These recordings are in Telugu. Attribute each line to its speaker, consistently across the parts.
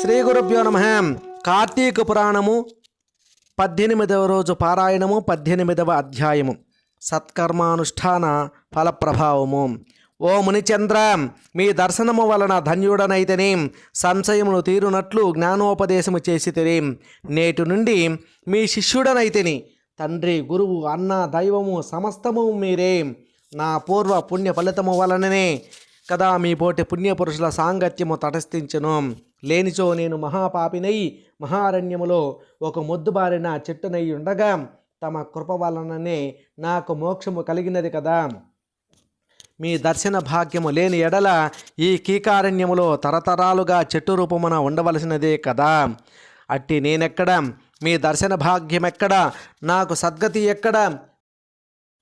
Speaker 1: శ్రీ గురుభ్యో నమ. కార్తీక పురాణము పద్దెనిమిదవ రోజు పారాయణము పద్దెనిమిదవ అధ్యాయము. సత్కర్మానుష్ఠాన ఫలప్రభావము. ఓ మునిచంద్ర మీ దర్శనము వలన ధన్యుడనైతేనే సంశయమును తీరునట్లు జ్ఞానోపదేశము చేసి నేటి నుండి మీ శిష్యుడనైతేని తండ్రి గురువు అన్న దైవము సమస్తము మీరే. నా పూర్వ పుణ్య ఫలితము వలననే కదా మీ పోటీ పుణ్యపురుషుల సాంగత్యము తటస్థించను. లేనిచో నేను మహాపాపినై మహారణ్యములో ఒక మొద్దుబారిన చెట్టునై ఉండగా తమ కృప వలననే నాకు మోక్షము కలిగినది కదా. మీ దర్శన భాగ్యము లేని ఎడల ఈ కీకారణ్యములో తరతరాలుగా చెట్టు రూపమున ఉండవలసినదే కదా. అట్టి నేనెక్కడ? మీ దర్శన భాగ్యం ఎక్కడ నాకు సద్గతి ఎక్కడ?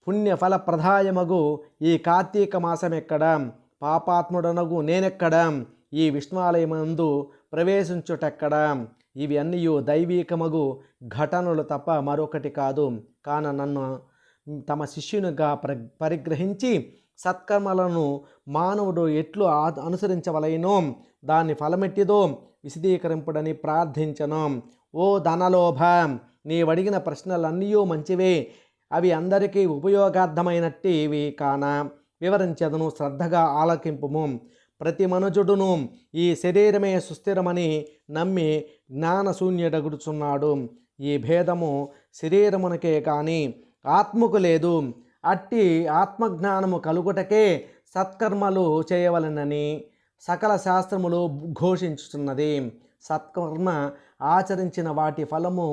Speaker 1: పుణ్యఫల ప్రదాయమగు ఈ కార్తీక మాసం ఎక్కడ పాపాత్ముడనగు నేనెక్కడ? ఈ విష్ణువాలయమందు ప్రవేశించుటెక్కడ? ఇవి అన్నీ దైవీకమగు ఘటనలు తప్ప మరొకటి కాదు. కాన నన్ను తమ శిష్యునిగా ప్ర పరిగ్రహించి సత్కర్మలను మానవుడు ఎట్లు అనుసరించవలైనో? దాని ఫలమెట్టిదో విశదీకరింపుడని ప్రార్థించను. ఓ ధనలోభ నీవడిగిన ప్రశ్నలన్నీ మంచివే. అవి అందరికీ ఉపయోగార్థమైనట్టివి కాన. వివరించదను శ్రద్ధగా ఆలకింపుము. ప్రతి మనుజుడును ఈ శరీరమే సుస్థిరమని నమ్మి జ్ఞానశూన్యుడగుడుచున్నాడు. ఈ భేదము శరీరమునకే కానీ ఆత్మకు లేదు. అట్టి ఆత్మజ్ఞానము కలుగుటకే సత్కర్మలు చేయవలనని సకల శాస్త్రములు ఘోషించుతున్నది సత్కర్మ ఆచరించిన వాటి ఫలము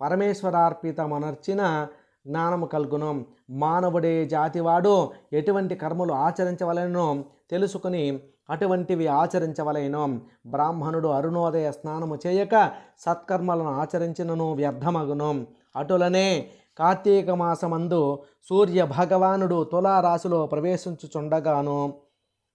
Speaker 1: పరమేశ్వరార్పితమనర్చిన జ్ఞానము కలుగును. మానవుడే జాతివాడు ఎటువంటి కర్మలు ఆచరించవలెనో తెలుసుకుని అటువంటివి ఆచరించవలెను. బ్రాహ్మణుడు అరుణోదయ స్నానము చేయక సత్కర్మలను ఆచరించినను వ్యర్థమగును. అటులనే కార్తీక మాసమందు సూర్య భగవానుడు తులారాశిలో ప్రవేశించుచుండగాను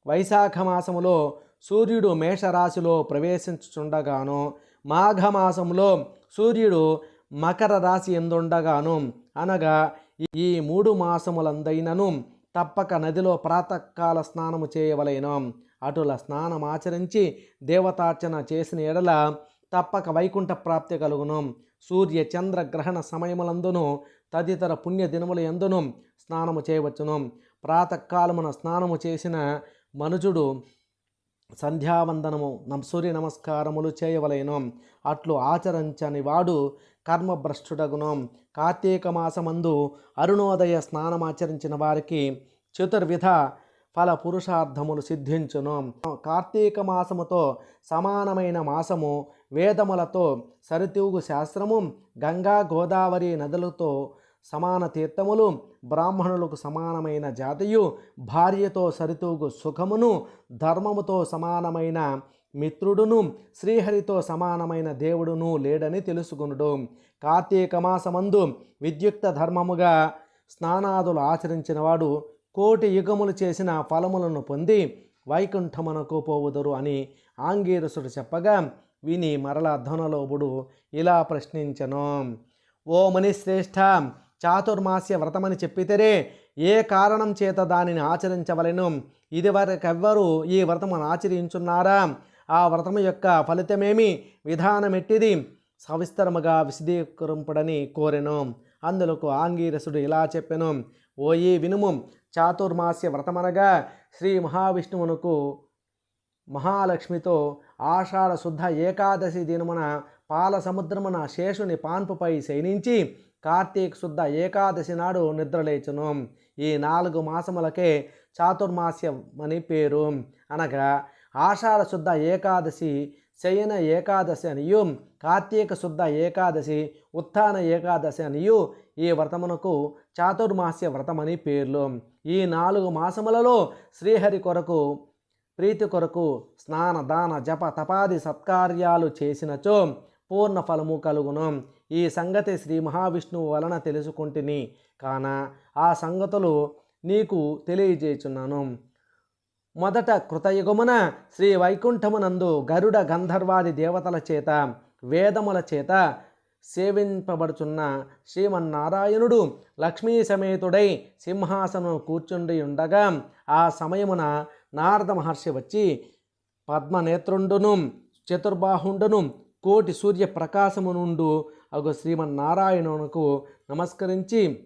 Speaker 1: వైశాఖ మాసములో సూర్యుడు మేషరాశిలో ప్రవేశించుచుండగాను మాఘమాసంలో సూర్యుడు మకర రాశి ఎందుండగాను అనగా ఈ మూడు మాసములందైనను తప్పక నదిలో ప్రాతకాల స్నానము చేయవలెను. అటుల స్నానం ఆచరించి దేవతార్చన చేసిన ఎడల తప్పక వైకుంఠ ప్రాప్తి కలుగును. సూర్య చంద్ర గ్రహణ సమయములందును తదితర పుణ్య దినముల ఎందును స్నానము చేయవచ్చును. ప్రాతకాలమున స్నానము చేసిన మనుజుడు సంధ్యావందనము నం సూర్య నమస్కారములు చేయవలెను. అట్లు ఆచరించని వాడు కర్మభ్రష్టుడగును. కార్తీక మాసమందు అరుణోదయ స్నానమాచరించిన వారికి చతుర్విధ ఫల పురుషార్థములు సిద్ధించును. కార్తీక మాసముతో సమానమైన మాసము వేదములతో సరితూగు శాస్త్రము గంగా గోదావరి నదులతో సమాన తీర్థములు బ్రాహ్మణులకు సమానమైన జాతియు భార్యతో సరితూగు సుఖమును ధర్మముతో సమానమైన మిత్రుడును శ్రీహరితో సమానమైన దేవుడును లేడని తెలుసుకునుడు. కార్తీక మాసమందు విద్యుక్త ధర్మముగా స్నానాదులు ఆచరించినవాడు కోటి యుగములు చేసిన ఫలములను పొంది వైకుంఠమునకు పోవుదురు అని ఆంగీరసుడు చెప్పగా విని మరల ధనలోబుడు ఇలా ప్రశ్నించను. ఓ మునిశ్రేష్ఠ చాతుర్మాస్య వ్రతమని చెప్పితేరే ఏ కారణం చేత దానిని ఆచరించవలెను? ఇదివరకెవ్వరు ఈ వ్రతమును ఆచరించున్నారా? ఆ వ్రతము యొక్క ఫలితమేమి? విధానమెట్టిది? సవిస్తరముగా విశదీకరింపుడని కోరెను. అందులకు ఆంగీరసుడు ఇలా చెప్పెను. ఓ ఈ వినుము చాతుర్మాస్య వ్రతమనగా శ్రీ మహావిష్ణువునకు మహాలక్ష్మితో ఆషాఢ శుద్ధ ఏకాదశి దినమున పాల సముద్రమున శేషుని పాన్పుపై శయనించి కార్తీక శుద్ధ ఏకాదశి నాడు నిద్రలేచును. ఈ నాలుగు మాసములకే చాతుర్మాస్యం అని పేరు. అనగా ఆషాఢ శుద్ధ ఏకాదశి శయన ఏకాదశి అనియు కార్తీక శుద్ధ ఏకాదశి ఉత్థాన ఏకాదశి అనియు ఈ వ్రతమునకు చాతుర్మాస్య వ్రతమని పేర్లు. ఈ నాలుగు మాసములలో శ్రీహరి కొరకు ప్రీతి కొరకు స్నాన దాన జప తపాది సత్కార్యాలు చేసినచో పూర్ణ ఫలము కలుగును. ఈ సంగతి శ్రీ మహావిష్ణువు వలన తెలుసుకుంటుని కాన ఆ సంగతులు నీకు తెలియజేయుచున్నాను. మొదట కృతయుగమున శ్రీ వైకుంఠమునందు గరుడ గంధర్వాది దేవతల చేత వేదముల చేత సేవింపబడుచున్న శ్రీమన్నారాయణుడు లక్ష్మీ సమేతుడై సింహాసనం కూర్చుండి ఉండగా ఆ సమయమున నారద మహర్షి వచ్చి పద్మనేత్రుండును చతుర్బాహుండును కోటి సూర్య ప్రకాశము నుండు అగు శ్రీమన్నారాయణునకు నమస్కరించి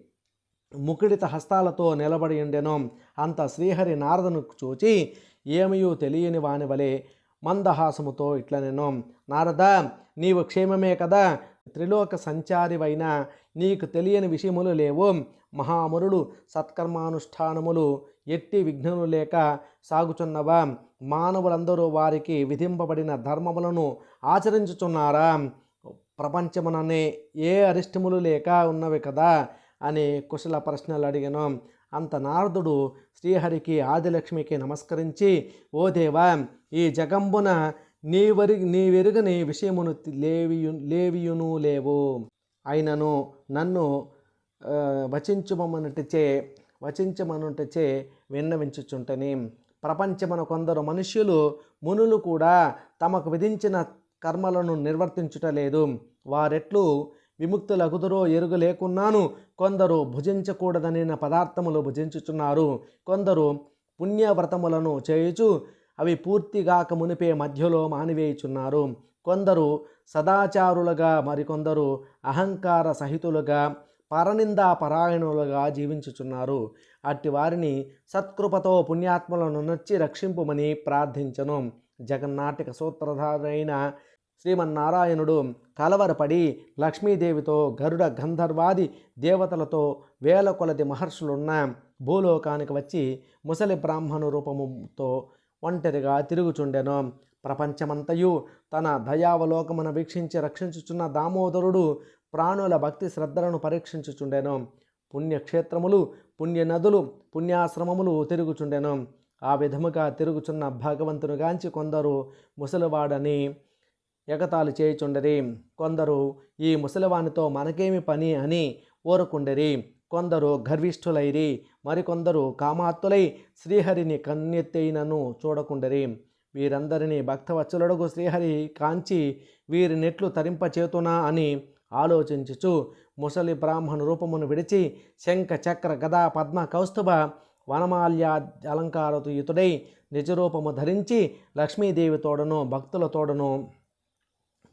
Speaker 1: ముకుడిత హస్తాలతో నిలబడి ఉండెను. అంత శ్రీహరి నారదను చూచి ఏమయూ తెలియని వాని వలె మందహాసముతో ఇట్ల నేను నారద నీవు క్షేమమే కదా. త్రిలోక సంచారివైన నీకు తెలియని విషయములు లేవు. మహామురుడు సత్కర్మానుష్ఠానములు ఎట్టి విఘ్నములు లేక సాగుచున్నవా? మానవులందరూ వారికి విధింపబడిన ధర్మములను ఆచరించుచున్నారా? ప్రపంచముననే ఏ అరిష్టములు లేక ఉన్నవి కదా అని కుశల ప్రశ్నలు అడిగాను. అంత నారదుడు శ్రీహరికి ఆదిలక్ష్మికి నమస్కరించి ఓ దేవా ఈ జగంబున నీవరి నీవెరుగని విషయమును లేవియు లేవియును లేవు. అయినను నన్ను వచించుమన్నటిచే వచించమనుటచే విన్నవించుచుంటని. ప్రపంచమున కొందరు మనుష్యులు మునులు కూడా తమకు విధించిన కర్మలను నిర్వర్తించుటలేదు వారెట్లు విముక్తులగుదురో ఎరుగు లేకున్నాను. కొందరు భుజించకూడదనిన పదార్థములు భుజించుచున్నారు. కొందరు పుణ్యవ్రతములను చేయుచు అవి పూర్తిగాక మునిపే మధ్యలో మానివేయుచున్నారు. కొందరు సదాచారులుగా మరికొందరు అహంకార సహితులుగా పరనిందా పరాయణులుగా జీవించుచున్నారు. అట్టి వారిని సత్కృపతో పుణ్యాత్మలను నొచ్చి రక్షింపుమని ప్రార్థించను. జగన్నాటిక సూత్రధారైన శ్రీమన్నారాయణుడు కలవరపడి లక్ష్మీదేవితో గరుడ గంధర్వాది దేవతలతో వేల కొలది మహర్షులున్న భూలోకానికి వచ్చి ముసలి బ్రాహ్మణు రూపముతో ఒంటరిగా తిరుగుచుండెను. ప్రపంచమంతయు తన దయావలోకమున వీక్షించి రక్షించుచున్న దామోదరుడు ప్రాణుల భక్తి శ్రద్ధలను పరీక్షించుచుండెను. పుణ్యక్షేత్రములు పుణ్య నదులు పుణ్యాశ్రమములు తిరుగుచుండెను. ఆ విధముగా తిరుగుచున్న భగవంతునిగాంచి కొందరు ముసలివాడని ఎగతాలు చేయుచుండరి. కొందరు ఈ ముసలివానితో మనకేమి పని అని ఓరుకుండరి కొందరు గర్విష్ఠులైరి మరికొందరు కామాత్తులై శ్రీహరిని కన్నెత్తైనను చూడకుండరి. వీరందరినీ భక్తవత్సలుడుగు శ్రీహరి కాంచి వీరినెట్లు తరింపచేతునా అని ఆలోచించుచు ముసలి బ్రాహ్మణ రూపమును విడిచి శంఖ చక్ర గదా పద్మ కౌస్తుభ వనమాల్య అలంకారతుయుతుడై నిజరూపము ధరించి లక్ష్మీదేవి తోడను భక్తుల తోడను.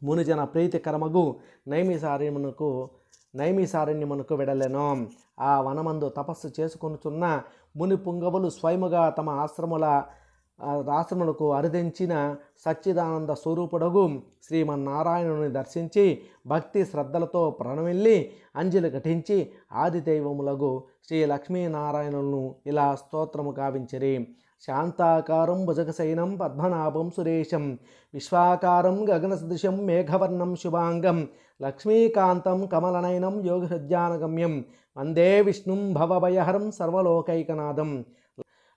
Speaker 1: మునిజన ప్రీతికరమగు నైమిసారణ్యమునకు నైమిసారణ్యమునకు వెడలెను. ఆ వనమందు తపస్సు చేసుకొనుచున్న ముని పుంగవులు స్వయముగా తమ ఆశ్రముల ఆ అరుదించిన సచ్చిదానంద స్వరూపుడగు శ్రీమన్నారాయణుని దర్శించి భక్తి శ్రద్ధలతో ప్రణమిల్లి అంజలి ఘటించి ఆదిదైవములగు శ్రీ లక్ష్మీనారాయణులను ఇలా స్తోత్రము కావించిరి శాంతాకారం భుజగశయనం పద్మనాభం సురేశం విశ్వాకారం గగనసదృశం మేఘవర్ణం శుభాంగం లక్ష్మీకాంతం కమలనయనం యోగహృద్యానగమ్యం వందే విష్ణుం భవభయహరం సర్వలోకైకనాథం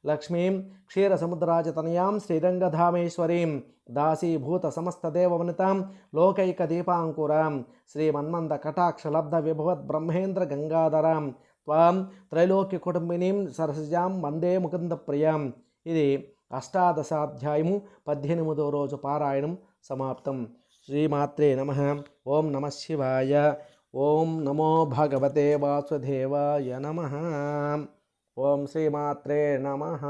Speaker 1: లక్ష్మీం క్షీరసముద్రాజతనయాం శ్రీరంగధామేశ్వరీం దాసీభూత సమస్తదేవవనితాం లోకైక దీపాంకురాం శ్రీమన్మంద కటాక్షలబ్ధ విభవద్ బ్రహ్మేంద్ర గంగాధరాం త్వాం త్రైలోక్య కుటుంబినీం సరసజాం వందే ముకుంద ప్రియాం ఇది అష్టాదశాధ్యాయము పద్దెనిమిదో రోజు పారాయణం సమాప్తం. శ్రీమాత్రే నమ. ఓం నమ శివాయ. ఓం నమో భగవతే వాసుదేవాయ నమ. ॐ श्रीमात्रे नमः